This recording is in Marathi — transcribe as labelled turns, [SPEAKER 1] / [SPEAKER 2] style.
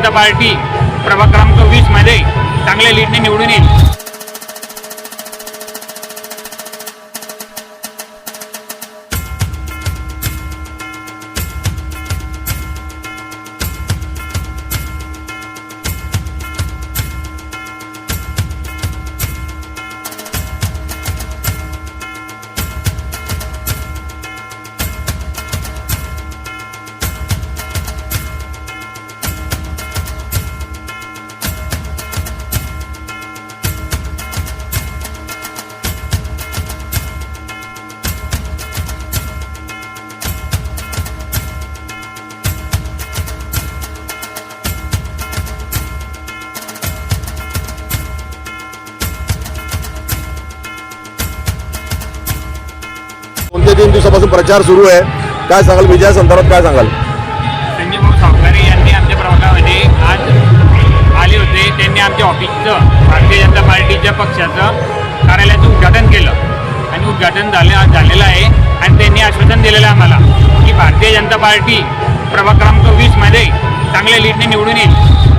[SPEAKER 1] जनता पार्टी प्रभाग क्रमांक वीसमध्ये चांगल्या लीडने निवडून येईल.
[SPEAKER 2] कोणत्या तीन दिवसापासून प्रचार सुरू आहे. काय सांगाल विजया संदर्भात काय सांगाल?
[SPEAKER 1] संजय भाऊ सावकारे यांनी आमच्या प्रभागामध्ये आज आले होते. त्यांनी आमच्या ऑफिसचं भारतीय जनता पार्टीच्या पक्षाचं कार्यालयाचं उद्घाटन केलं. आणि उद्घाटन झाले झालेलं आहे. आणि त्यांनी आश्वासन दिलेलं आहे आम्हाला की भारतीय जनता पार्टी प्रभाग क्रमांक वीसमध्ये चांगल्या लीडने निवडून येईल.